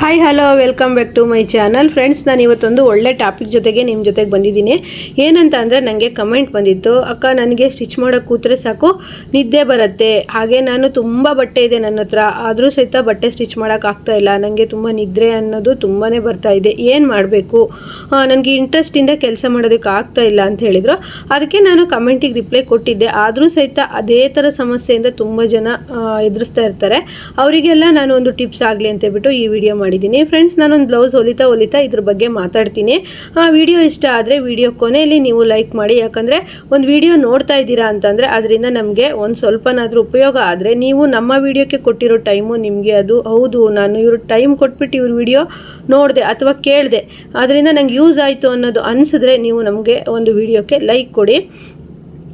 Hi hello welcome back to my channel friends ನಾನು ಇವತ್ತೊಂದು ಒಳ್ಳೆ ಟಾಪಿಕ್ ಜೊತೆಗೆ ನಿಮ್ಮ ಜೊತೆಗೆ ಬಂದಿದ್ದೀನಿ. ಏನಂತ ಅಂದರೆ ನನಗೆ ಕಮೆಂಟ್ ಬಂದಿತ್ತು, ಅಕ್ಕ, ನನಗೆ ಸ್ಟಿಚ್ ಮಾಡೋಕ್ಕೆ ಕೂತ್ರೆ ಸಾಕು, ನಿದ್ದೆ ಬರುತ್ತೆ. ಹಾಗೆ ನಾನು ತುಂಬ ಬಟ್ಟೆ ಇದೆ ನನ್ನ ಹತ್ರ. ಆದರೂ ಸಹಿತ ಬಟ್ಟೆ ಸ್ಟಿಚ್ ಮಾಡೋಕ್ಕಾಗ್ತಾ ಇಲ್ಲ. ನನಗೆ ತುಂಬ ನಿದ್ರೆ ಅನ್ನೋದು ತುಂಬಾ ಬರ್ತಾ ಇದೆ. ಏನು ಮಾಡಬೇಕು? ನನಗೆ ಇಂಟ್ರೆಸ್ಟಿಂದ ಕೆಲಸ ಮಾಡೋದಕ್ಕೆ ಆಗ್ತಾ ಇಲ್ಲ ಅಂತ ಹೇಳಿದರು. ಅದಕ್ಕೆ ನಾನು ಕಮೆಂಟಿಗೆ ರಿಪ್ಲೈ ಕೊಟ್ಟಿದ್ದೆ. ಆದರೂ ಸಹಿತ ಅದೇ ಥರ ಸಮಸ್ಯೆಯಿಂದ ತುಂಬ ಜನ ಎದುರಿಸ್ತಾ ಇರ್ತಾರೆ. ಅವರಿಗೆಲ್ಲ ನಾನು ಒಂದು ಟಿಪ್ಸ್ ಆಗಲಿ ಅಂತ ಹೇಳ್ಬಿಟ್ಟು ಈ ವಿಡಿಯೋ ಮಾಡಿದ್ದೀನಿ. ಫ್ರೆಂಡ್ಸ್ ನಾನೊಂದು ಬ್ಲೌಸ್ ಹೊಲಿತಾ ಹೊಲಿತಾ ಇದ್ರ ಬಗ್ಗೆ ಮಾತಾಡ್ತೀನಿ. ಆ ವಿಡಿಯೋ ಇಷ್ಟ ಆದರೆ ವಿಡಿಯೋ ಕೊನೆಯಲ್ಲಿ ನೀವು ಲೈಕ್ ಮಾಡಿ. ಯಾಕಂದರೆ ಒಂದು ವಿಡಿಯೋ ನೋಡ್ತಾ ಇದ್ದೀರಾ ಅಂತಂದರೆ ಅದರಿಂದ ನಮಗೆ ಒಂದು ಸ್ವಲ್ಪನಾದರೂ ಉಪಯೋಗ ಆದರೆ ನೀವು ನಮ್ಮ ವಿಡಿಯೋಕ್ಕೆ ಕೊಟ್ಟಿರೋ ಟೈಮು ನಿಮಗೆ ಅದು ಹೌದು. ನಾನು ಇವ್ರ ಟೈಮ್ ಕೊಟ್ಬಿಟ್ಟು ಇವ್ರ ವಿಡಿಯೋ ನೋಡಿದೆ ಅಥವಾ ಕೇಳಿದೆ. ಅದರಿಂದ ನಂಗೆ ಯೂಸ್ ಆಯಿತು ಅನ್ನೋದು ಅನಿಸಿದ್ರೆ ನೀವು ನಮಗೆ ಒಂದು ವಿಡಿಯೋಕ್ಕೆ ಲೈಕ್ ಕೊಡಿ.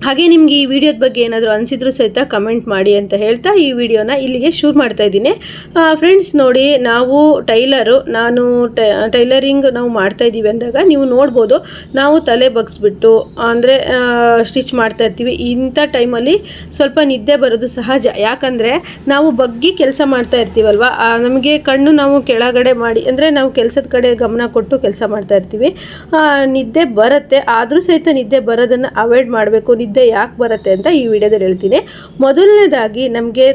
ಹಾಗೆ ನಿಮ್ಗೆ ಈ ವಿಡಿಯೋದ ಬಗ್ಗೆ ಏನಾದರೂ ಅನಿಸಿದ್ರು ಸಹಿತ ಕಮೆಂಟ್ ಮಾಡಿ ಅಂತ ಹೇಳ್ತಾ ಈ ವಿಡಿಯೋನ ಇಲ್ಲಿಗೆ ಶೂರ್ ಮಾಡ್ತಾ ಇದ್ದೀನಿ. ಫ್ರೆಂಡ್ಸ್ ನೋಡಿ, ನಾವು ಟೈಲರು, ನಾನು ಟೈಲರಿಂಗ್ ನಾವು ಮಾಡ್ತಾ ಇದ್ದೀವಿ ಅಂದಾಗ ನೀವು ನೋಡ್ಬೋದು, ನಾವು ತಲೆ ಬಗ್ಸ್ಬಿಟ್ಟು, ಅಂದರೆ ಸ್ಟಿಚ್ ಮಾಡ್ತಾ ಇರ್ತೀವಿ. ಇಂಥ ಟೈಮಲ್ಲಿ ಸ್ವಲ್ಪ ನಿದ್ದೆ ಬರೋದು ಸಹಜ. ಯಾಕಂದರೆ, ನಾವು ಬಗ್ಗಿ ಕೆಲಸ ಮಾಡ್ತಾ ಇರ್ತೀವಲ್ವ? ನಮಗೆ ಕಣ್ಣು ನಾವು ಕೆಳಗಡೆ ಮಾಡಿ, ಅಂದರೆ ನಾವು ಕೆಲಸದ ಕಡೆ ಗಮನ ಕೊಟ್ಟು ಕೆಲಸ ಮಾಡ್ತಾ ಇರ್ತೀವಿ. ನಿದ್ದೆ ಬರುತ್ತೆ. ಆದರೂ ಸಹಿತ ನಿದ್ದೆ ಬರೋದನ್ನು ಅವಾಯ್ಡ್ ಮಾಡಬೇಕು. ಯಾಕೆ ಬರುತ್ತೆ ಅಂತ ಈ ವಿಡಿಯೋದಲ್ಲಿ ಹೇಳ್ತೀನಿ. ಮೊದಲನೇದಾಗಿ ನಮಗೆ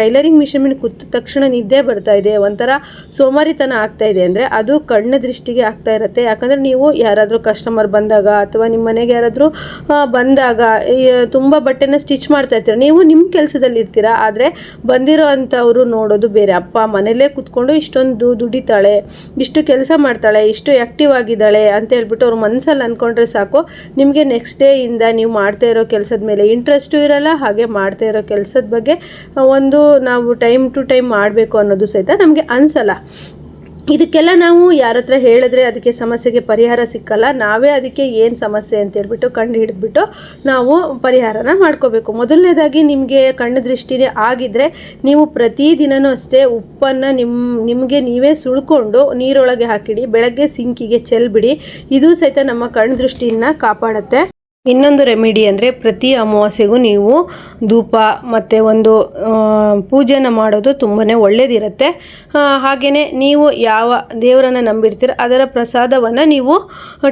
ಟೈಲರಿಂಗ್ ಮಿಷಿನ್ ಮೇಲೆ ಕೂತ ತಕ್ಷಣ ನಿದ್ದೆ ಬರ್ತಾ ಇದೆ, ಒಂಥರ ಸೋಮಾರಿತನ ಆಗ್ತಾ ಇದೆ ಅಂದರೆ ಅದು ಕಣ್ಣ ದೃಷ್ಟಿಗೆ ಆಗ್ತಾ ಇರುತ್ತೆ. ಯಾಕಂದರೆ ನೀವು ಯಾರಾದರೂ ಕಸ್ಟಮರ್ ಬಂದಾಗ ಅಥವಾ ನಿಮ್ಮ ಮನೆಗೆ ಯಾರಾದರೂ ಬಂದಾಗ ತುಂಬ ಬಟ್ಟೆನ ಸ್ಟಿಚ್ ಮಾಡ್ತಾ ಇರ್ತೀರ. ನೀವು ನಿಮ್ಮ ಕೆಲಸದಲ್ಲಿ ಇರ್ತೀರ, ಆದರೆ ಬಂದಿರೋ ಅಂಥವರು ನೋಡೋದು ಬೇರೆ. ಅಪ್ಪ ಮನೇಲೇ ಕೂತ್ಕೊಂಡು ಇಷ್ಟೊಂದು ದುಡಿತಾಳೆ, ಇಷ್ಟು ಕೆಲಸ ಮಾಡ್ತಾಳೆ, ಇಷ್ಟು ಆ್ಯಕ್ಟಿವ್ ಆಗಿದ್ದಾಳೆ ಅಂತ ಹೇಳ್ಬಿಟ್ಟು ಅವ್ರ ಮನಸ್ಸಲ್ಲಿ ಅಂದ್ಕೊಂಡ್ರೆ ಸಾಕು. ನಿಮಗೆ ನೆಕ್ಸ್ಟ್ ಡೇಯಿಂದ ನೀವು ಮಾಡ್ತಾ ಇರೋ ಕೆಲಸದ ಮೇಲೆ ಇಂಟ್ರೆಸ್ಟು ಇರಲ್ಲ, ಹಾಗೆ ಮಾಡ್ತಾ ಇರೋ ಕೆಲಸದ ಬಗ್ಗೆ ಒಂದು ನಾವು ಟೈಮ್ ಟು ಟೈಮ್ ಮಾಡಬೇಕು ಅನ್ನೋದು ಸಹಿತ ನಮಗೆ ಅನಿಸಲ್ಲ. ಇದಕ್ಕೆಲ್ಲ ನಾವು ಯಾರ ಹತ್ರ ಹೇಳಿದ್ರೆ ಅದಕ್ಕೆ ಸಮಸ್ಯೆಗೆ ಪರಿಹಾರ ಸಿಕ್ಕಲ್ಲ, ನಾವೇ ಅದಕ್ಕೆ ಏನು ಸಮಸ್ಯೆ ಅಂತ ಹೇಳ್ಬಿಟ್ಟು ಕಂಡು ಹಿಡಿದ್ಬಿಟ್ಟು ನಾವು ಪರಿಹಾರನ ಮಾಡ್ಕೋಬೇಕು. ಮೊದಲನೇದಾಗಿ ನಿಮಗೆ ಕಣ್ಣು ದೃಷ್ಟಿನೇ ಆಗಿದ್ರೆ ನೀವು ಪ್ರತಿದಿನನೂ ಅಷ್ಟೇ ಉಪ್ಪನ್ನು ನಿಮ್ಮ ನಿಮಗೆ ನೀವೇ ಸುಳ್ಕೊಂಡು ನೀರೊಳಗೆ ಹಾಕಿಡಿ, ಬೆಳಗ್ಗೆ ಸಿಂಕಿಗೆ ಚೆಲ್ಬಿಡಿ. ಇದು ಸಹಿತ ನಮ್ಮ ಕಣ್ಣು ದೃಷ್ಟಿಯನ್ನು ಕಾಪಾಡುತ್ತೆ. ಇನ್ನೊಂದು ರೆಮಿಡಿ ಅಂದರೆ ಪ್ರತಿ ಅಮಾವಾಸ್ಯೆಗೂ ನೀವು ಧೂಪ ಮತ್ತು ಒಂದು ಪೂಜೆನ ಮಾಡೋದು ತುಂಬಾ ಒಳ್ಳೆಯದಿರುತ್ತೆ ಹಾಗೆಯೇ ನೀವು ಯಾವ ದೇವರನ್ನು ನಂಬಿರ್ತೀರ, ಅದರ ಪ್ರಸಾದವನ್ನು ನೀವು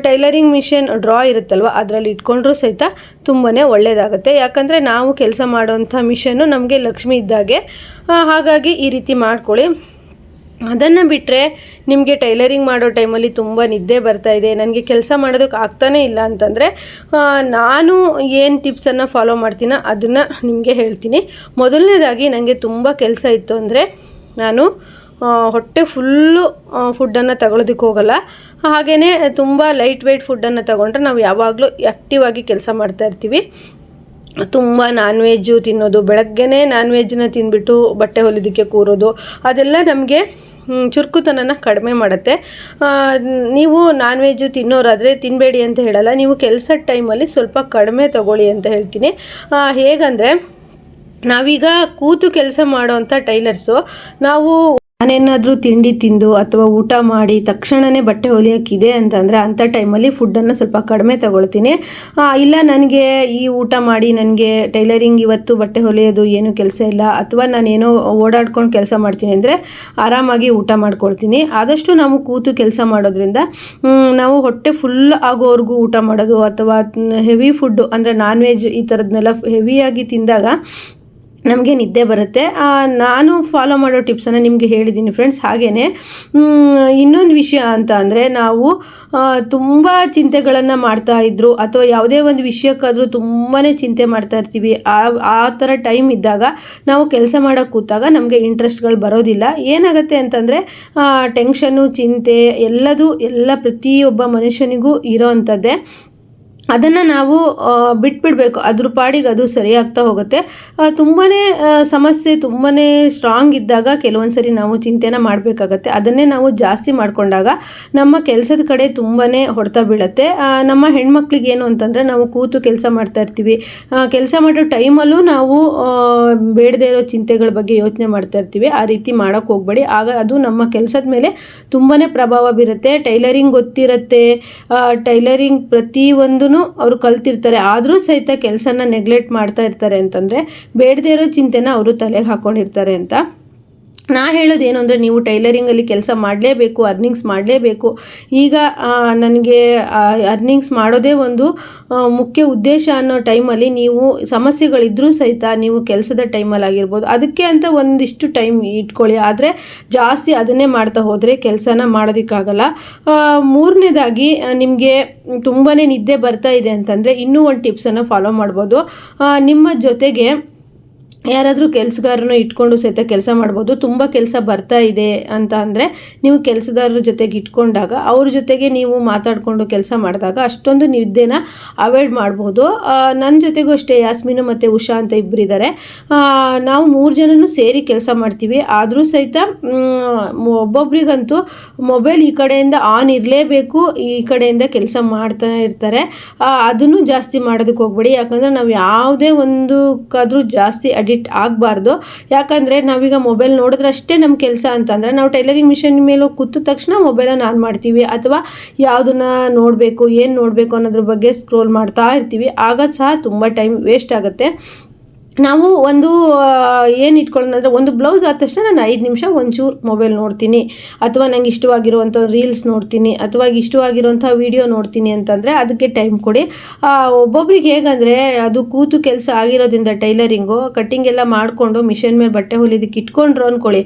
ಟೈಲರಿಂಗ್ ಮಿಷನ್ ಡ್ರಾ ಇರುತ್ತಲ್ವ, ಅದರಲ್ಲಿ ಇಟ್ಕೊಂಡ್ರೂ ಸಹಿತ ತುಂಬಾ ಒಳ್ಳೆಯದಾಗುತ್ತೆ ಯಾಕಂದರೆ ನಾವು ಕೆಲಸ ಮಾಡುವಂಥ ಮಿಷನ್ನು ನಮಗೆ ಲಕ್ಷ್ಮಿ ಇದ್ದಾಗೆ ಹಾಗಾಗಿ ಈ ರೀತಿ ಮಾಡ್ಕೊಳ್ಳಿ. ಅದನ್ನು ಬಿಟ್ಟರೆ ನಿಮಗೆ ಟೈಲರಿಂಗ್ ಮಾಡೋ ಟೈಮಲ್ಲಿ ತುಂಬ ನಿದ್ದೆ ಬರ್ತಾ ಇದೆ. ನನಗೆ ಕೆಲಸ ಮಾಡೋದಕ್ಕೆ ಆಗ್ತಾನೇ ಇಲ್ಲ ಅಂತಂದರೆ ನಾನು ಏನು ಟಿಪ್ಸನ್ನು ಫಾಲೋ ಮಾಡ್ತೀನೋ ಅದನ್ನು ನಿಮಗೆ ಹೇಳ್ತೀನಿ. ಮೊದಲನೇದಾಗಿ ನನಗೆ ತುಂಬ ಕೆಲಸ ಇತ್ತು ಅಂದರೆ, ನಾನು ಹೊಟ್ಟೆ ಫುಲ್ಲು ಫುಡ್ಡನ್ನು ತಗೊಳ್ಳೋದಕ್ಕೆ ಹೋಗಲ್ಲ. ಹಾಗೆಯೇ ತುಂಬ ಲೈಟ್ ವೆಯ್ಟ್ ಫುಡ್ಡನ್ನು ತಗೊಂಡ್ರೆ ನಾವು ಯಾವಾಗಲೂ ಆ್ಯಕ್ಟಿವ್ ಆಗಿ ಕೆಲಸ ಮಾಡ್ತಾ ಇರ್ತೀವಿ. ತುಂಬ ನಾನ್ ವೆಜ್ಜು ತಿನ್ನೋದು, ಬೆಳಗ್ಗೆನೇ ನಾನ್ ವೆಜ್ನ ತಿಂದ್ಬಿಟ್ಟು ಬಟ್ಟೆ ಹೊಲಿದಕ್ಕೆ ಕೂರೋದು, ಅದೆಲ್ಲ ನಮಗೆ ಚುರುಕುತನನ ಕಡಿಮೆ ಮಾಡುತ್ತೆ. ನೀವು ನಾನ್ ವೆಜ್ ತಿನ್ನೋರಾದರೆ ತಿನ್ನಬೇಡಿ ಅಂತ ಹೇಳಲ್ಲ, ನೀವು ಕೆಲಸದ ಟೈಮಲ್ಲಿ ಸ್ವಲ್ಪ ಕಡಿಮೆ ತಗೊಳ್ಳಿ ಅಂತ ಹೇಳ್ತೀನಿ. ಹೇಗಂದರೆ, ನಾವೀಗ ಕೂತು ಕೆಲಸ ಮಾಡೋವಂಥ ಟೈಲರ್ಸು, ನಾವು ನಾನೇನಾದರೂ ತಿಂಡಿ ತಿಂದು ಅಥವಾ ಊಟ ಮಾಡಿ ತಕ್ಷಣವೇ ಬಟ್ಟೆ ಹೊಲಿಯೋಕ್ಕಿದೆ ಅಂತಂದರೆ ಅಂಥ ಟೈಮಲ್ಲಿ ಫುಡ್ಡನ್ನು ಸ್ವಲ್ಪ ಕಡಿಮೆ ತಗೊಳ್ತೀನಿ. ಇಲ್ಲ ನನಗೆ ಈ ಊಟ ಮಾಡಿ ನನಗೆ ಟೈಲರಿಂಗ್ ಇವತ್ತು ಬಟ್ಟೆ ಹೊಲಿಯೋದು ಏನು ಕೆಲಸ ಇಲ್ಲ ಅಥವಾ ನಾನೇನೋ ಓಡಾಡ್ಕೊಂಡು ಕೆಲಸ ಮಾಡ್ತೀನಿ ಅಂದರೆ ಆರಾಮಾಗಿ ಊಟ ಮಾಡ್ಕೊಳ್ತೀನಿ. ಆದಷ್ಟು ನಾವು ಕೂತು ಕೆಲಸ ಮಾಡೋದ್ರಿಂದ ನಾವು ಹೊಟ್ಟೆ ಫುಲ್ ಆಗೋವರೆಗೂ ಊಟ ಮಾಡೋದು ಅಥವಾ ಹೆವಿ ಫುಡ್ಡು ಅಂದರೆ ನಾನ್ ವೆಜ್ ಈ ಥರದ್ನೆಲ್ಲ ಹೆವಿಯಾಗಿ ತಿಂದಾಗ ನಮಗೆ ನಿದ್ದೆ ಬರುತ್ತೆ. ನಾನು ಫಾಲೋ ಮಾಡೋ ಟಿಪ್ಸನ್ನು ನಿಮಗೆ ಹೇಳಿದ್ದೀನಿ ಫ್ರೆಂಡ್ಸ್ ಹಾಗೆಯೇ ಇನ್ನೊಂದು ವಿಷಯ ಅಂತ ಅಂದರೆ ನಾವು ತುಂಬ ಚಿಂತೆಗಳನ್ನು ಮಾಡ್ತಾ ಇದ್ರು ಅಥವಾ ಯಾವುದೇ ಒಂದು ವಿಷಯಕ್ಕಾದರೂ ತುಂಬಾ ಚಿಂತೆ ಮಾಡ್ತಾ ಇರ್ತೀವಿ, ಆ ಆ ಥರ ಟೈಮ್ ಇದ್ದಾಗ ನಾವು ಕೆಲಸ ಮಾಡೋಕ್ಕೆ ಕೂತಾಗ ನಮಗೆ ಇಂಟ್ರೆಸ್ಟ್ಗಳು ಬರೋದಿಲ್ಲ. ಏನಾಗುತ್ತೆ ಅಂತಂದರೆ ಟೆನ್ಷನ್ನು ಚಿಂತೆ ಎಲ್ಲದೂ ಎಲ್ಲ ಪ್ರತಿಯೊಬ್ಬ ಮನುಷ್ಯನಿಗೂ ಇರೋ ಅಂಥದ್ದೇ ಅದನ್ನು ನಾವು ಬಿಟ್ಬಿಡಬೇಕು. ಅದ್ರ ಪಾಡಿಗೆ ಅದು ಸರಿಯಾಗ್ತಾ ಹೋಗುತ್ತೆ. ತುಂಬಾ ಸಮಸ್ಯೆ ತುಂಬಾ ಸ್ಟ್ರಾಂಗ್ ಇದ್ದಾಗ ಕೆಲವೊಂದು ಸರಿ ನಾವು ಚಿಂತೆನ ಮಾಡಬೇಕಾಗತ್ತೆ. ಅದನ್ನೇ ನಾವು ಜಾಸ್ತಿ ಮಾಡಿಕೊಂಡಾಗ ನಮ್ಮ ಕೆಲಸದ ಕಡೆ ತುಂಬಾ ಹೊಡೆತ ಬೀಳುತ್ತೆ. ನಮ್ಮ ಹೆಣ್ಮಕ್ಳಿಗೆ ಏನು ಅಂತಂದರೆ ನಾವು ಕೂತು ಕೆಲಸ ಮಾಡ್ತಾ ಇರ್ತೀವಿ. ಕೆಲಸ ಮಾಡೋ ಟೈಮಲ್ಲೂ ನಾವು ಬೇಡದೇ ಇರೋ ಚಿಂತೆಗಳ ಬಗ್ಗೆ ಯೋಚನೆ ಮಾಡ್ತಾ ಇರ್ತೀವಿ. ಆ ರೀತಿ ಮಾಡೋಕ್ಕೆ ಹೋಗಬೇಡಿ. ಆಗ ಅದು ನಮ್ಮ ಕೆಲಸದ ಮೇಲೆ ತುಂಬಾ ಪ್ರಭಾವ ಬೀರುತ್ತೆ. ಟೈಲರಿಂಗ್ ಗೊತ್ತಿರುತ್ತೆ. ಟೈಲರಿಂಗ್ ಪ್ರತಿಯೊಂದೂ ಅವರು ಕಲ್ತಿರ್ತಾರೆ. ಆದರೂ ಸಹಿತ ಕೆಲಸನ ನೆಗ್ಲೆಕ್ಟ್ ಮಾಡ್ತಾ ಇರ್ತಾರೆ ಅಂತಂದರೆ ಬೇಡದೇ ಇರೋ ಚಿಂತೆನ ಅವರು ತಲೆಗೆ ಹಾಕ್ಕೊಂಡಿರ್ತಾರೆ ಅಂತ ನಾ ಹೇಳೋದು ಏನು ಅಂದರೆ ನೀವು ಟೈಲರಿಂಗಲ್ಲಿ ಕೆಲಸ ಮಾಡಲೇಬೇಕು ಅರ್ನಿಂಗ್ಸ್ ಮಾಡಲೇಬೇಕು. ಈಗ ನನಗೆ ಅರ್ನಿಂಗ್ಸ್ ಮಾಡೋದೇ ಒಂದು ಮುಖ್ಯ ಉದ್ದೇಶ ಅನ್ನೋ ಟೈಮಲ್ಲಿ ನೀವು ಸಮಸ್ಯೆಗಳಿದ್ದರೂ ಸಹಿತ ನೀವು ಕೆಲಸದ ಟೈಮಲ್ಲಿ ಆಗಿರ್ಬೋದು. ಅದಕ್ಕೆ ಅಂತ ಒಂದಿಷ್ಟು ಟೈಮ್ ಇಟ್ಕೊಳ್ಳಿ. ಆದರೆ ಜಾಸ್ತಿ ಅದನ್ನೇ ಮಾಡ್ತಾ ಹೋದರೆ ಕೆಲಸನ ಮಾಡೋದಕ್ಕಾಗಲ್ಲ. ಮೂರನೇದಾಗಿ ನಿಮಗೆ ತುಂಬಾ ನಿದ್ದೆ ಬರ್ತಾ ಇದೆ ಅಂತಂದರೆ ಇನ್ನೂ ಒಂದು ಟಿಪ್ಸನ್ನು ಫಾಲೋ ಮಾಡ್ಬೋದು. ನಿಮ್ಮ ಜೊತೆಗೆ ಯಾರಾದರೂ ಕೆಲಸಗಾರನ ಇಟ್ಕೊಂಡು ಸಹಿತ ಕೆಲಸ ಮಾಡ್ಬೋದು. ತುಂಬ ಕೆಲಸ ಬರ್ತಾ ಇದೆ ಅಂತ ಅಂದರೆ ನೀವು ಕೆಲಸಗಾರರ ಜೊತೆಗೆ ಇಟ್ಕೊಂಡಾಗ ಅವ್ರ ಜೊತೆಗೆ ನೀವು ಮಾತಾಡಿಕೊಂಡು ಕೆಲಸ ಮಾಡಿದಾಗ ಅಷ್ಟೊಂದು ನಿದ್ದೆನ ಅವಾಯ್ಡ್ ಮಾಡ್ಬೋದು. ನನ್ನ ಜೊತೆಗೂ ಅಷ್ಟೇ ಯಾಸ್ಮಿನು ಮತ್ತು ಉಷಾ ಅಂತ ಇಬ್ಬರಿದ್ದಾರೆ ನಾವು ಮೂರು ಜನನೂ ಸೇರಿ ಕೆಲಸ ಮಾಡ್ತೀವಿ. ಆದರೂ ಸಹಿತ ಒಬ್ಬೊಬ್ರಿಗಂತೂ ಮೊಬೈಲ್ ಈ ಕಡೆಯಿಂದ ಆನ್ ಇರಲೇಬೇಕು, ಈ ಕಡೆಯಿಂದ ಕೆಲಸ ಮಾಡ್ತಾ ಇರ್ತಾರೆ. ಅದನ್ನು ಜಾಸ್ತಿ ಮಾಡೋದಕ್ಕೆ ಹೋಗ್ಬೇಡಿ. ಯಾಕಂದರೆ ನಾವು ಯಾವುದೇ ಒಂದಕ್ಕಾದರೂ ಜಾಸ್ತಿ ಅಡಿಕ್ಟ್ ಆಗಬಾರ್ದು. ಯಾಕಂದರೆ ನಾವೀಗ ಮೊಬೈಲ್ ನೋಡಿದ್ರೆ ಅಷ್ಟೇ ನಮ್ಮ ಕೆಲಸ ಅಂತಂದರೆ ನಾವು ಟೈಲರಿಂಗ್ ಮಿಷಿನ್ ಮೇಲೆ ಕೂತ ತಕ್ಷಣ ಮೊಬೈಲನ್ನು ಆನ್ ಮಾಡ್ತೀವಿ. ಅಥವಾ ಯಾವುದನ್ನ ನೋಡಬೇಕು, ಏನು ನೋಡಬೇಕು ಅನ್ನೋದ್ರ ಬಗ್ಗೆ ಸ್ಕ್ರೋಲ್ ಮಾಡ್ತಾ ಇರ್ತೀವಿ. ಆಗ ಸಹ ತುಂಬ ಟೈಮ್ ವೇಸ್ಟ್ ಆಗುತ್ತೆ. ನಾವು ಒಂದು ಏನು ಇಟ್ಕೊಳ್ಳೋಣ ಅಂದರೆ ಒಂದು ಬ್ಲೌಸ್ ಆದ ತಕ್ಷಣ ನಾನು ಐದು ನಿಮಿಷ ಒಂಚೂರು ಮೊಬೈಲ್ ನೋಡ್ತೀನಿ. ಅಥವಾ ನಂಗೆ ಇಷ್ಟವಾಗಿರುವಂಥ ರೀಲ್ಸ್ ನೋಡ್ತೀನಿ, ಅಥವಾ ಇಷ್ಟವಾಗಿರುವಂಥ ವಿಡಿಯೋ ನೋಡ್ತೀನಿ ಅಂತಂದರೆ ಅದಕ್ಕೆ ಟೈಮ್ ಕೊಡಿ. ಒಬ್ಬೊಬ್ರಿಗೆ ಹೇಗಂದರೆ ಅದು ಕೂತು ಕೆಲಸ ಆಗಿರೋದ್ರಿಂದ ಟೈಲರಿಂಗು ಕಟ್ಟಿಂಗ್ ಎಲ್ಲ ಮಾಡಿಕೊಂಡು ಮಿಷನ್ ಮೇಲೆ ಬಟ್ಟೆ ಹೊಲಿದಕ್ಕೆ ಇಟ್ಕೊಂಡ್ರು ಅಂದ್ಕೊಳ್ಳಿ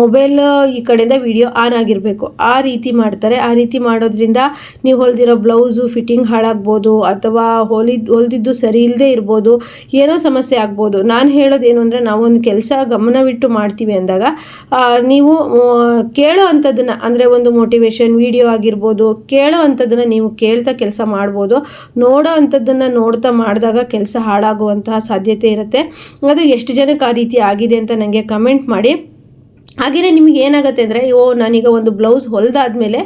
ಮೊಬೈಲ್ ಈ ಕಡೆಯಿಂದ ವಿಡಿಯೋ ಆನ್ ಆಗಿರಬೇಕು. ಆ ರೀತಿ ಮಾಡ್ತಾರೆ. ಆ ರೀತಿ ಮಾಡೋದ್ರಿಂದ ನೀವು ಹೊಲ್ದಿರೋ ಬ್ಲೌಸು ಫಿಟ್ಟಿಂಗ್ ಹಾಳಾಗ್ಬೋದು, ಅಥವಾ ಹೊಲಿದ್, ಹೊಲ್ದಿದ್ದು ಸರಿ ಇಲ್ಲದೆ ಇರ್ಬೋದು, ಏನೋ ಸಮಸ್ಯೆ ಆಗ್ಬೋದು. ನಾನು ಹೇಳೋದೇನು ಅಂದರೆ ನಾವೊಂದು ಕೆಲಸ ಗಮನವಿಟ್ಟು ಮಾಡ್ತೀವಿ ಅಂದಾಗ ನೀವು ಕೇಳೋ ಅಂಥದ್ದನ್ನು, ಅಂದರೆ ಒಂದು ಮೋಟಿವೇಶನ್ ವಿಡಿಯೋ ಆಗಿರ್ಬೋದು, ಕೇಳೋ ಅಂಥದ್ದನ್ನು ನೀವು ಕೇಳ್ತಾ ಕೆಲಸ ಮಾಡ್ಬೋದು, ನೋಡೋ ಅಂಥದ್ದನ್ನು ನೋಡ್ತಾ ಮಾಡಿದಾಗ ಕೆಲಸ ಹಾಳಾಗುವಂತಹ ಸಾಧ್ಯತೆ ಇರುತ್ತೆ. ಅದು ಎಷ್ಟು ಜನಕ್ಕೆ ಆ ರೀತಿ ಆಗಿದೆ ಅಂತ ನನಗೆ ಕಮೆಂಟ್ ಮಾಡಿ. ಹಾಗೆಯೇ ನಿಮಗೆ ಏನಾಗುತ್ತೆ ಅಂದರೆ, ಓ, ನಾನೀಗ ಒಂದು ಬ್ಲೌಸ್ ಹೊಲಿದಾದ್ಮೇಲೆ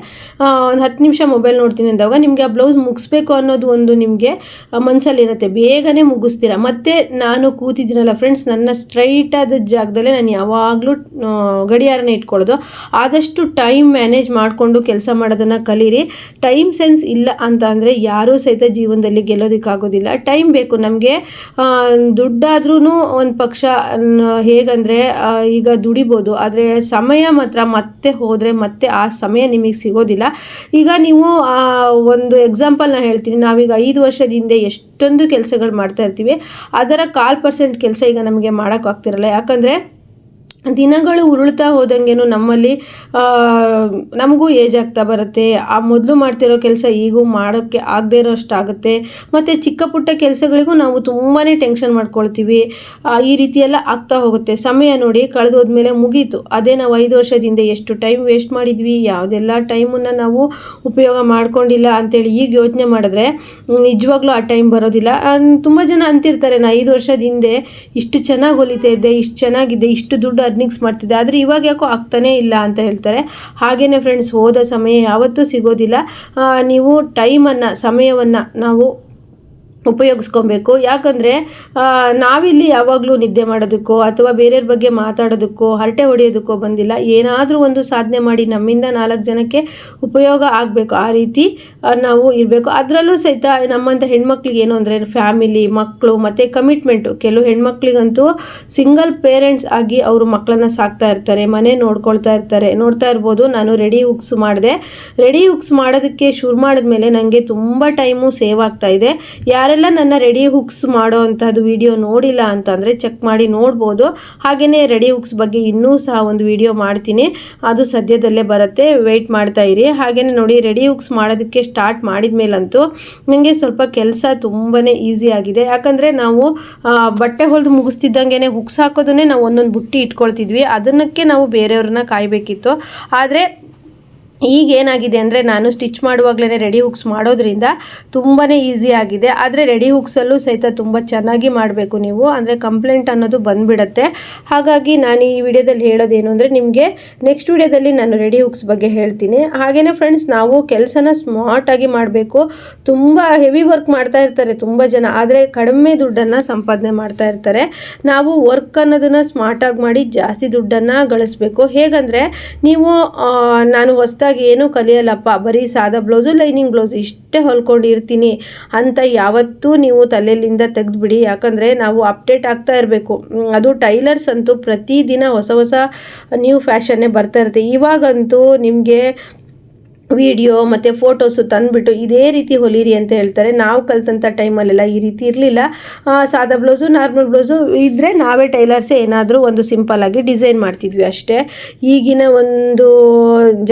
ಒಂದು ಹತ್ತು ನಿಮಿಷ ಮೊಬೈಲ್ ನೋಡ್ತೀನಿ ಅಂದಾಗ ನಿಮಗೆ ಆ ಬ್ಲೌಸ್ ಮುಗಿಸ್ಬೇಕು ಅನ್ನೋದು ಒಂದು ನಿಮಗೆ ಮನಸ್ಸಲ್ಲಿರುತ್ತೆ ಬೇಗನೆ ಮುಗಿಸ್ತೀರ? ಮತ್ತು ನಾನು ಕೂತಿದ್ದೀನಲ್ಲ ಫ್ರೆಂಡ್ಸ್ ನನ್ನ ಸ್ಟ್ರೈಟಾದ ಜಾಗದಲ್ಲೇ ನಾನು ಯಾವಾಗಲೂ ಗಡಿಯಾರನ ಇಟ್ಕೊಳ್ಳೋದು. ಆದಷ್ಟು ಟೈಮ್ ಮ್ಯಾನೇಜ್ ಮಾಡಿಕೊಂಡು ಕೆಲಸ ಮಾಡೋದನ್ನು ಕಲೀರಿ. ಟೈಮ್ ಸೆನ್ಸ್ ಇಲ್ಲ ಅಂತ ಅಂದರೆ ಯಾರೂ ಸಹಿತ ಜೀವನದಲ್ಲಿ ಗೆಲ್ಲೋದಕ್ಕಾಗೋದಿಲ್ಲ. ಟೈಮ್ ಬೇಕು. ನಮಗೆ ದುಡ್ಡಾದ್ರೂ ಒಂದು ಪಕ್ಷ ಹೇಗಂದರೆ ಈಗ ದುಡಿಬೋದು. ಆದರೆ ಸಮಯ ಮಾತ್ರ ಮತ್ತೆ ಹೋದರೆ ಮತ್ತೆ ಆ ಸಮಯ ನಿಮಗೆ ಸಿಗೋದಿಲ್ಲ. ಈಗ ನೀವು ಒಂದು ಎಕ್ಸಾಂಪಲ್ನ ಹೇಳ್ತೀನಿ. ನಾವೀಗ ಐದು ವರ್ಷದಿಂದ ಎಷ್ಟೊಂದು ಕೆಲಸಗಳು ಮಾಡ್ತಾ ಇರ್ತೀವಿ. ಅದರ ಕಾಲ್ ಪರ್ಸೆಂಟ್ ಕೆಲಸ ಈಗ ನಮಗೆ ಮಾಡೋಕ್ಕಾಗ್ತಿರಲ್ಲ ಯಾಕಂದರೆ ದಿನಗಳು ಉರುಳ್ತಾ ಹೋದಂಗೆನೂ ನಮ್ಮಲ್ಲಿ ನಮಗೂ ಏಜ್ ಆಗ್ತಾ ಬರುತ್ತೆ. ಆ ಮೊದಲು ಮಾಡ್ತಿರೋ ಕೆಲಸ ಈಗೂ ಮಾಡೋಕ್ಕೆ ಆಗದೇ ಇರೋಷ್ಟಾಗುತ್ತೆ. ಮತ್ತು ಚಿಕ್ಕ ಪುಟ್ಟ ಕೆಲಸಗಳಿಗೂ ನಾವು ತುಂಬಾ ಟೆನ್ಷನ್ ಮಾಡ್ಕೊಳ್ತೀವಿ. ಈ ರೀತಿಯೆಲ್ಲ ಆಗ್ತಾ ಹೋಗುತ್ತೆ. ಸಮಯ ನೋಡಿ ಕಳೆದೋದ್ಮೇಲೆ ಮುಗೀತು. ಅದೇ ನಾವು ಐದು ವರ್ಷದಿಂದ ಎಷ್ಟು ಟೈಮ್ ವೇಸ್ಟ್ ಮಾಡಿದ್ವಿ, ಯಾವುದೆಲ್ಲ ಟೈಮನ್ನು ನಾವು ಉಪಯೋಗ ಮಾಡ್ಕೊಂಡಿಲ್ಲ ಅಂತೇಳಿ ಈಗ ಯೋಚನೆ ಮಾಡಿದ್ರೆ, ನಿಜವಾಗ್ಲೂ ಆ ಟೈಮ್ ಬರೋದಿಲ್ಲ. ತುಂಬ ಜನ ಅಂತಿರ್ತಾರೆ, ನಾ ಐದು ವರ್ಷದ ಹಿಂದೆ ಇಷ್ಟು ಚೆನ್ನಾಗಿ ಹೊಲಿತಾ ಇದ್ದೆ, ಇಷ್ಟು ಚೆನ್ನಾಗಿದೆ, ಇಷ್ಟು ದುಡ್ಡು ಅರ್ನಿಂಗ್ಸ್ ಮಾಡ್ತಿದ್ದೆ. ಆದರೆ ಇವಾಗ ಯಾಕೋ ಆಗ್ತಾನೇ ಇಲ್ಲ ಅಂತ ಹೇಳ್ತಾರೆ. ಹಾಗೆಯೇ ಫ್ರೆಂಡ್ಸ್ ಹೋದ ಸಮಯ ಯಾವತ್ತೂ ಸಿಗೋದಿಲ್ಲ. ನೀವು ಟೈಮನ್ನು ಸಮಯವನ್ನು ನಾವು ಉಪಯೋಗಿಸ್ಕೊಬೇಕು. ಯಾಕಂದರೆ ನಾವಿಲ್ಲಿ ಯಾವಾಗಲೂ ನಿದ್ದೆ ಮಾಡೋದಕ್ಕೋ ಅಥವಾ ಬೇರೆಯವ್ರ ಬಗ್ಗೆ ಮಾತಾಡೋದಕ್ಕೋ, ಹರಟೆ ಹೊಡೆಯೋದಕ್ಕೋ ಬಂದಿಲ್ಲ. ಏನಾದರೂ ಒಂದು ಸಾಧನೆ ಮಾಡಿ ನಮ್ಮಿಂದ ನಾಲ್ಕು ಜನಕ್ಕೆ ಉಪಯೋಗ ಆಗಬೇಕು. ಆ ರೀತಿ ನಾವು ಇರಬೇಕು. ಅದರಲ್ಲೂ ಸಹಿತ ನಮ್ಮಂಥ ಹೆಣ್ಮಕ್ಳಿಗೆ ಏನು ಅಂದರೆ, ಫ್ಯಾಮಿಲಿ, ಮಕ್ಕಳು ಮತ್ತು ಕಮಿಟ್ಮೆಂಟು. ಕೆಲವು ಹೆಣ್ಮಕ್ಳಿಗಂತೂ ಸಿಂಗಲ್ ಪೇರೆಂಟ್ಸ್ ಆಗಿ ಅವರು ಮಕ್ಕಳನ್ನ ಸಾಕ್ತಾ ಇರ್ತಾರೆ, ಮನೆ ನೋಡ್ಕೊಳ್ತಾ ಇರ್ತಾರೆ. ನೋಡ್ತಾ ಇರ್ಬೋದು, ನಾನು ರೆಡಿ ಹುಕ್ಸ್ ಮಾಡಿದೆ. ರೆಡಿ ಹುಕ್ಸ್ ಮಾಡೋದಕ್ಕೆ ಶುರು ಮಾಡಿದ್ಮೇಲೆ ನನಗೆ ತುಂಬ ಟೈಮು ಸೇವ್ ಆಗ್ತಾ ಇದೆ. ಯಾರೆಲ್ಲ ನನ್ನ ರೆಡಿ ಹುಕ್ಸ್ ಮಾಡೋ ಅಂಥದ್ದು ವಿಡಿಯೋ ನೋಡಿಲ್ಲ ಅಂತಂದರೆ ಚೆಕ್ ಮಾಡಿ ನೋಡ್ಬೋದು. ಹಾಗೆಯೇ ರೆಡಿ ಹುಕ್ಸ್ ಬಗ್ಗೆ ಇನ್ನೂ ಸಹ ಒಂದು ವಿಡಿಯೋ ಮಾಡ್ತೀನಿ. ಅದು ಸದ್ಯದಲ್ಲೇ ಬರುತ್ತೆ ವೆಯ್ಟ್ ಮಾಡ್ತಾ ಇರಿ. ಹಾಗೆಯೇ ನೋಡಿ ರೆಡಿ ಹುಕ್ಸ್ ಮಾಡೋದಕ್ಕೆ ಸ್ಟಾರ್ಟ್ ಮಾಡಿದ ಮೇಲಂತೂ ನನಗೆ ಸ್ವಲ್ಪ ಕೆಲಸ ತುಂಬಾ ಈಸಿ ಆಗಿದೆ. ಯಾಕಂದರೆ ನಾವು ಬಟ್ಟೆ ಹೊಲಿದು ಮುಗಿಸ್ತಿದ್ದಂಗೆ ಹುಕ್ಸ್ ಹಾಕೋದನ್ನೇ ನಾವು ಒಂದೊಂದು ಬುಟ್ಟಿ ಇಟ್ಕೊಳ್ತಿದ್ವಿ. ಅದನ್ನಕ್ಕೆ ನಾವು ಬೇರೆಯವ್ರನ್ನ ಕಾಯಬೇಕಿತ್ತು. ಆದರೆ ಈಗ ಏನಾಗಿದೆ ಅಂದರೆ ನಾನು ಸ್ಟಿಚ್ ಮಾಡುವಾಗಲೇ ರೆಡಿ ಹುಕ್ಸ್ ಮಾಡೋದ್ರಿಂದ ತುಂಬಾ ಈಸಿ ಆಗಿದೆ. ಆದರೆ ರೆಡಿ ಹುಕ್ಸಲ್ಲೂ ಸಹಿತ ತುಂಬ ಚೆನ್ನಾಗಿ ಮಾಡಬೇಕು ನೀವು. ಅಂದರೆ ಕಂಪ್ಲೇಂಟ್ ಅನ್ನೋದು ಬಂದುಬಿಡತ್ತೆ. ಹಾಗಾಗಿ ನಾನು ಈ ವಿಡಿಯೋದಲ್ಲಿ ಹೇಳೋದೇನು ಅಂದರೆ ನಿಮಗೆ ನೆಕ್ಸ್ಟ್ ವಿಡಿಯೋದಲ್ಲಿ ನಾನು ರೆಡಿ ಹುಕ್ಸ್ ಬಗ್ಗೆ ಹೇಳ್ತೀನಿ. ಹಾಗೆಯೇ ಫ್ರೆಂಡ್ಸ್ ನಾವು ಕೆಲಸನ ಸ್ಮಾರ್ಟಾಗಿ ಮಾಡಬೇಕು. ತುಂಬ ಹೆವಿ ವರ್ಕ್ ಮಾಡ್ತಾ ಇರ್ತಾರೆ ತುಂಬ ಜನ. ಆದರೆ ಕಡಿಮೆ ದುಡ್ಡನ್ನು ಸಂಪಾದನೆ ಮಾಡ್ತಾ ಇರ್ತಾರೆ. ನಾವು ವರ್ಕ್ ಅನ್ನೋದನ್ನು ಸ್ಮಾರ್ಟಾಗಿ ಮಾಡಿ ಜಾಸ್ತಿ ದುಡ್ಡನ್ನು ಗಳಿಸ್ಬೇಕು. ಹೇಗಂದರೆ ನೀವು ನಾನು ಹೊಸದಾಗಿ ಹೊಸದಾಗಿ ಏನೂ ಕಲಿಯಲ್ಲಪ್ಪ. ಬರೀ ಸಾದ ಬ್ಲೌಸು, ಲೈನಿಂಗ್ ಬ್ಲೌಸು ಇಷ್ಟೇ ಹೊಲ್ಕೊಂಡಿರ್ತೀನಿ ಅಂತ ಯಾವತ್ತೂ ನೀವು ತಲೆಯಲ್ಲಿಂದ ತೆಗೆದುಬಿಡಿ. ಯಾಕಂದರೆ ನಾವು ಅಪ್ಡೇಟ್ ಆಗ್ತಾ ಇರಬೇಕು. ಅದು ಟೈಲರ್ಸ್ ಅಂತೂ ಪ್ರತಿದಿನ ಹೊಸ ಹೊಸ ನ್ಯೂ ಫ್ಯಾಷನ್ನೇ ಬರ್ತಾ ಇರುತ್ತೆ. ಇವಾಗಂತೂ ನಿಮಗೆ ವಿಡಿಯೋ ಮತ್ತು ಫೋಟೋಸು ತಂದುಬಿಟ್ಟು ಇದೇ ರೀತಿ ಹೊಲೀರಿ ಅಂತ ಹೇಳ್ತಾರೆ. ನಾವು ಕಲ್ತಂಥ ಟೈಮಲ್ಲೆಲ್ಲ ಈ ರೀತಿ ಇರಲಿಲ್ಲ. ಸಾದಾ ಬ್ಲೌಸು, ನಾರ್ಮಲ್ ಬ್ಲೌಸು ಇದ್ದರೆ ನಾವೇ ಟೈಲರ್ಸೇ ಏನಾದರೂ ಒಂದು ಸಿಂಪಲ್ಲಾಗಿ ಡಿಸೈನ್ ಮಾಡ್ತಿದ್ವಿ ಅಷ್ಟೇ. ಈಗಿನ ಒಂದು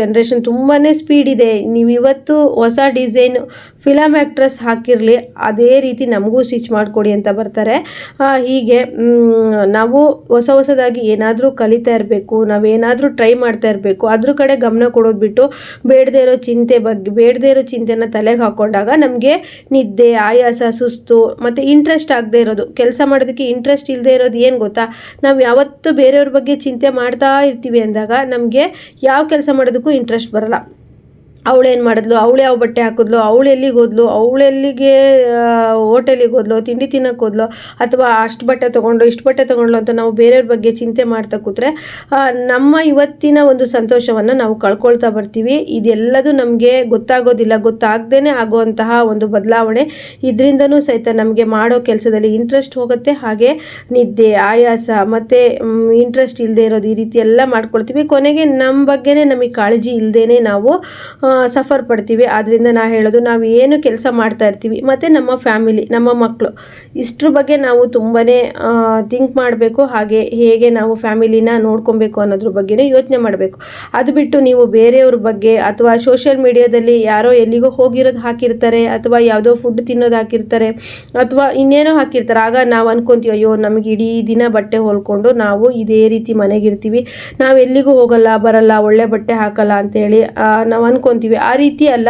ಜನ್ರೇಷನ್ ತುಂಬಾ ಸ್ಪೀಡ್ ಇದೆ. ನೀವು ಇವತ್ತು ಹೊಸ ಡಿಸೈನ್ ಫಿಲಮ್ ಆ್ಯಕ್ಟ್ರೆಸ್ ಹಾಕಿರಲಿ, ಅದೇ ರೀತಿ ನಮಗೂ ಸ್ಟಿಚ್ ಮಾಡಿಕೊಡಿ ಅಂತ ಬರ್ತಾರೆ. ಹೀಗೆ ನಾವು ಹೊಸ ಹೊಸದಾಗಿ ಏನಾದರೂ ಕಲಿತಾ ಇರಬೇಕು, ನಾವೇನಾದರೂ ಟ್ರೈ ಮಾಡ್ತಾ ಇರಬೇಕು, ಅದ್ರ ಕಡೆ ಗಮನ ಕೊಡೋದು ಬಿಟ್ಟು ಬೇಡದೇ ಚಿಂತೆ ಬಗ್ಗೆ, ಬೇಡದೇ ಇರೋ ಚಿಂತೆನ ತಲೆಗೆ ಹಾಕೊಂಡಾಗ ನಮಗೆ ನಿದ್ದೆ, ಆಯಾಸ, ಸುಸ್ತು ಮತ್ತು ಇಂಟ್ರೆಸ್ಟ್ ಆಗದೆ ಇರೋದು. ಕೆಲಸ ಮಾಡೋದಕ್ಕೆ ಇಂಟ್ರೆಸ್ಟ್ ಇಲ್ಲದೆ ಇರೋದು ಏನು ಗೊತ್ತಾ? ನಾವು ಯಾವತ್ತೂ ಬೇರೆಯವ್ರ ಬಗ್ಗೆ ಚಿಂತೆ ಮಾಡ್ತಾ ಇರ್ತೀವಿ ಅಂದಾಗ ನಮಗೆ ಯಾವ ಕೆಲಸ ಮಾಡೋದಕ್ಕೂ ಇಂಟ್ರೆಸ್ಟ್ ಬರಲ್ಲ. ಅವಳೇನು ಮಾಡಿದ್ಲು? ಅವಳು ಯಾವ ಬಟ್ಟೆ ಹಾಕಿದ್ಲು? ಅವಳು ಎಲ್ಲಿಗೆ ಹೋದ್ಲು? ಅವಳು ಎಲ್ಲಿಗೆ ಹೋಟೆಲಿಗೆ ಹೋದ್ಲು? ತಿಂಡಿ ತಿನ್ನೋಕೆ ಹೋದ್ಲು? ಅಥವಾ ಅಷ್ಟು ಬಟ್ಟೆ ತೊಗೊಂಡು ಇಷ್ಟು ಬಟ್ಟೆ ತೊಗೊಂಡ್ಲು ಅಂತ ನಾವು ಬೇರೆಯವ್ರ ಬಗ್ಗೆ ಚಿಂತೆ ಮಾಡ್ತಾ ಕೂತ್ರೆ ನಮ್ಮ ಇವತ್ತಿನ ಒಂದು ಸಂತೋಷವನ್ನು ನಾವು ಕಳ್ಕೊಳ್ತಾ ಬರ್ತೀವಿ. ಇದೆಲ್ಲದೂ ನಮಗೆ ಗೊತ್ತಾಗೋದಿಲ್ಲ ಗೊತ್ತಾಗ್ದೇ ಆಗುವಂತಹ ಒಂದು ಬದಲಾವಣೆ. ಇದರಿಂದನೂ ಸಹಿತ ನಮಗೆ ಮಾಡೋ ಕೆಲಸದಲ್ಲಿ ಇಂಟ್ರೆಸ್ಟ್ ಹೋಗುತ್ತೆ. ಹಾಗೆ ನಿದ್ದೆ, ಆಯಾಸ, ಮತ್ತು ಇಂಟ್ರೆಸ್ಟ್ ಇಲ್ಲದೆ ಇರೋದು ಈ ರೀತಿ ಎಲ್ಲ ಮಾಡ್ಕೊಳ್ತೀವಿ. ಕೊನೆಗೆ ನಮ್ಮ ಬಗ್ಗೆನೇ ನಮಗೆ ಕಾಳಜಿ ಇಲ್ಲದೇ ನಾವು ಸಫರ್ ಪಡ್ತೀವಿ. ಆದ್ದರಿಂದ ನಾ ಹೇಳೋದು ನಾವು ಏನು ಕೆಲಸ ಮಾಡ್ತಾ ಇರ್ತೀವಿ. ಮತ್ತು ನಮ್ಮ ಫ್ಯಾಮಿಲಿ, ನಮ್ಮ ಮಕ್ಕಳು ಇಷ್ಟ್ರ ಬಗ್ಗೆ ನಾವು ತುಂಬಾ ಥಿಂಕ್ ಮಾಡಬೇಕು. ಹಾಗೆ ಹೇಗೆ ನಾವು ಫ್ಯಾಮಿಲಿನ ನೋಡ್ಕೊಬೇಕು ಅನ್ನೋದ್ರ ಬಗ್ಗೆನೇ ಯೋಚನೆ ಮಾಡಬೇಕು. ಅದು ಬಿಟ್ಟು ನೀವು ಬೇರೆಯವ್ರ ಬಗ್ಗೆ ಅಥವಾ ಸೋಷಿಯಲ್ ಮೀಡಿಯಾದಲ್ಲಿ ಯಾರೋ ಎಲ್ಲಿಗೋ ಹೋಗಿರೋದು ಹಾಕಿರ್ತಾರೆ ಅಥವಾ ಯಾವುದೋ ಫುಡ್ ತಿನ್ನೋದು ಹಾಕಿರ್ತಾರೆ ಅಥವಾ ಇನ್ನೇನೋ ಹಾಕಿರ್ತಾರೆ. ಆಗ ನಾವು ಅನ್ಕೊಂತೀವಿ, ಅಯ್ಯೋ, ನಮಗೆ ಇಡೀ ದಿನ ಬಟ್ಟೆ ಹೊಲ್ಕೊಂಡು ನಾವು ಇದೇ ರೀತಿ ಮನೆಗಿರ್ತೀವಿ ನಾವು ಎಲ್ಲಿಗೂ ಹೋಗಲ್ಲ, ಬರಲ್ಲ, ಒಳ್ಳೆ ಬಟ್ಟೆ ಹಾಕಲ್ಲ ಅಂತೇಳಿ ನಾವು ಅನ್ಕೊಂತೀವಿ. ಆ ರೀತಿ ಅಲ್ಲ.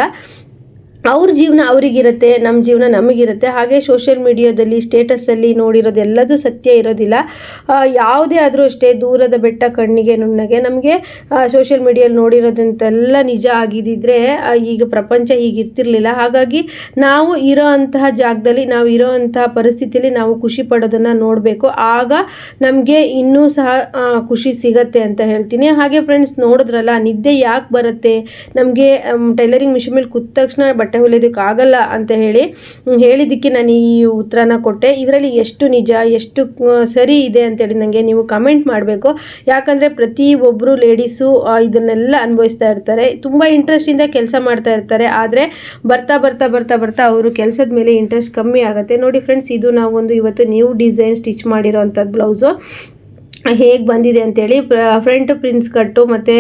ಅವ್ರ ಜೀವನ ಅವರಿಗಿರುತ್ತೆ ನಮ್ಮ ಜೀವನ ನಮಗಿರುತ್ತೆ. ಹಾಗೆ ಸೋಷಿಯಲ್ ಮೀಡಿಯಾದಲ್ಲಿ ಸ್ಟೇಟಸಲ್ಲಿ ನೋಡಿರೋದೆಲ್ಲದೂ ಸತ್ಯ ಇರೋದಿಲ್ಲ. ಯಾವುದೇ ಆದರೂ ಅಷ್ಟೇ ದೂರದ ಬೆಟ್ಟ ಕಣ್ಣಿಗೆ ನುಣ್ಣಗೆ ನಮಗೆ ಸೋಷಿಯಲ್ ಮೀಡಿಯಲ್ಲಿ ನೋಡಿರೋದಂತೆಲ್ಲ ನಿಜ ಆಗಿದ್ದಿದ್ರೆ ಈಗ ಪ್ರಪಂಚ ಹೀಗಿರ್ತಿರ್ಲಿಲ್ಲ ಹಾಗಾಗಿ ನಾವು ಇರೋ ಅಂತಹ ಜಾಗದಲ್ಲಿ, ನಾವು ಇರೋ ಅಂತಹ ಪರಿಸ್ಥಿತಿಯಲ್ಲಿ ನಾವು ಖುಷಿ ಪಡೋದನ್ನು ನೋಡಬೇಕು. ಆಗ ನಮಗೆ ಇನ್ನೂ ಸಹ ಖುಷಿ ಸಿಗತ್ತೆ ಅಂತ ಹೇಳ್ತೀನಿ. ಹಾಗೆ ಫ್ರೆಂಡ್ಸ್ ನೋಡಿದ್ರಲ್ಲ, ನಿದ್ದೆ ಯಾಕೆ ಬರುತ್ತೆ? ನಮಗೆ ಟೈಲರಿಂಗ್ ಮಿಷಿನ್ ಮೇಲೆ ಕೂತ ತಕ್ಷಣ ಬಟ್ಟೆ ಹೊಲಿಯೋದಕ್ಕೆ ಆಗಲ್ಲ ಅಂತ ಹೇಳಿ ಹೇಳಿದ್ದಕ್ಕೆ ನಾನು ಈ ಉತ್ತರನ ಕೊಟ್ಟೆ. ಇದರಲ್ಲಿ ಎಷ್ಟು ನಿಜ, ಎಷ್ಟು ಸರಿ ಇದೆ ಅಂತೇಳಿ ನನಗೆ ನೀವು ಕಮೆಂಟ್ ಮಾಡಬೇಕು. ಯಾಕಂದರೆ ಪ್ರತಿ ಒಬ್ಬರು ಲೇಡೀಸು ಇದನ್ನೆಲ್ಲ ಅನುಭವಿಸ್ತಾ ಇರ್ತಾರೆ. ತುಂಬ ಇಂಟ್ರೆಸ್ಟಿಂದ ಕೆಲಸ ಮಾಡ್ತಾ ಇರ್ತಾರೆ. ಆದರೆ ಬರ್ತಾ ಬರ್ತಾ ಬರ್ತಾ ಬರ್ತಾ ಅವರು ಕೆಲಸದ ಮೇಲೆ ಇಂಟ್ರೆಸ್ಟ್ ಕಮ್ಮಿ ಆಗುತ್ತೆ. ನೋಡಿ ಫ್ರೆಂಡ್ಸ್ ಇದು ನಾವು ಒಂದು ಇವತ್ತು ನ್ಯೂ ಡಿಸೈನ್ ಸ್ಟಿಚ್ ಮಾಡಿರೋ ಅಂಥದ್ದು ಬ್ಲೌಸು ಹೇಗೆ ಬಂದಿದೆ ಅಂತೇಳಿ ಫ್ರಂಟ್ ಪ್ರಿನ್ಸ್ ಕಟ್ಟು ಮತ್ತು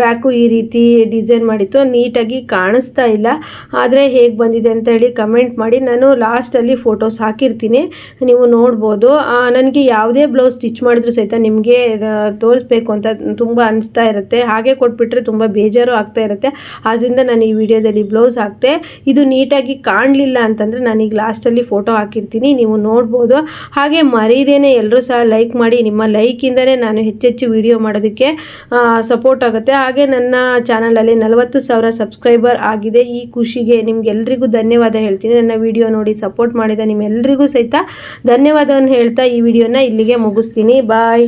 ಬ್ಯಾಕು ಈ ರೀತಿ ಡಿಸೈನ್ ಮಾಡಿತ್ತು. ನೀಟಾಗಿ ಕಾಣಿಸ್ತಾ ಇಲ್ಲ. ಆದರೆ ಹೇಗೆ ಬಂದಿದೆ ಅಂತೇಳಿ ಕಮೆಂಟ್ ಮಾಡಿ. ನಾನು ಲಾಸ್ಟಲ್ಲಿ ಫೋಟೋಸ್ ಹಾಕಿರ್ತೀನಿ. ನೀವು ನೋಡ್ಬೋದು. ನನಗೆ ಯಾವುದೇ ಬ್ಲೌಸ್ ಸ್ಟಿಚ್ ಮಾಡಿದ್ರು ಸಹಿತ ನಿಮಗೆ ತೋರಿಸ್ಬೇಕು ಅಂತ ತುಂಬ ಅನಿಸ್ತಾ ಇರುತ್ತೆ. ಹಾಗೆ ಕೊಟ್ಬಿಟ್ರೆ ತುಂಬ ಬೇಜಾರು ಆಗ್ತಾ ಇರುತ್ತೆ. ಆದ್ದರಿಂದ ನಾನು ಈ ವಿಡಿಯೋದಲ್ಲಿ ಬ್ಲೌಸ್ ಹಾಕ್ತೆ. ಇದು ನೀಟಾಗಿ ಕಾಣಲಿಲ್ಲ ಅಂತಂದರೆ ನಾನೀಗ ಲಾಸ್ಟಲ್ಲಿ ಫೋಟೋ ಹಾಕಿರ್ತೀನಿ. ನೀವು ನೋಡ್ಬೋದು. ಹಾಗೆ ಮರೀದೇನೆ ಎಲ್ಲರೂ ಸಹ ಲೈಕ್ ಮಾಡಿ. ನಿಮ್ಮ ಲೈಕಿಂದನೇ ನಾನು ಹೆಚ್ಚೆಚ್ಚು ವಿಡಿಯೋ ಮಾಡೋದಕ್ಕೆ ಸಪೋರ್ಟ್ ಆಗುತ್ತೆ. ಹಾಗೆ ನನ್ನ ಚಾನಲಲ್ಲಿ ನಲವತ್ತು ಸಾವಿರ ಸಬ್ಸ್ಕ್ರೈಬರ್ ಆಗಿದೆ. ಈ ಖುಷಿಗೆ ನಿಮಗೆಲ್ಲರಿಗೂ ಧನ್ಯವಾದ ಹೇಳ್ತೀನಿ. ನನ್ನ ವಿಡಿಯೋ ನೋಡಿ ಸಪೋರ್ಟ್ ಮಾಡಿದ ನಿಮ್ಮೆಲ್ಲರಿಗೂ ಸಹಿತ ಧನ್ಯವಾದವನ್ನು ಹೇಳ್ತಾ ಈ ವಿಡಿಯೋನ ಇಲ್ಲಿಗೆ ಮುಗಿಸ್ತೀನಿ. ಬಾಯ್